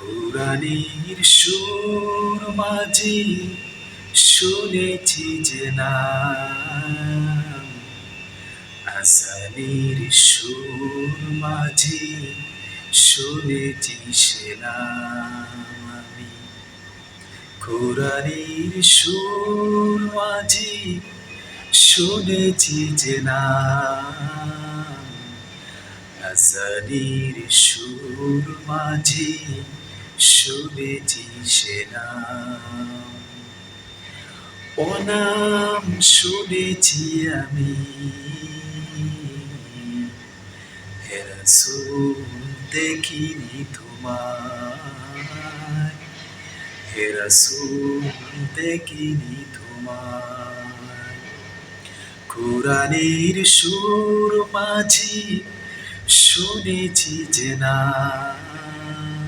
কোরআনের সুর মাঝে শুনেছি যে নাম। আসানের সুর মাঝে শুনেছি সে আমি। কোরআনের সুর মাঝে শুনেছি যে নাম। আসানের সুর মাঝে শুনেছি সে নাম। শুনেছি আমি। হেরাসুল দেখিনি তোমার হেরাসুল দেখিনি তোমার কোরআনের সুর মাঝি শুনেছি যে নাম।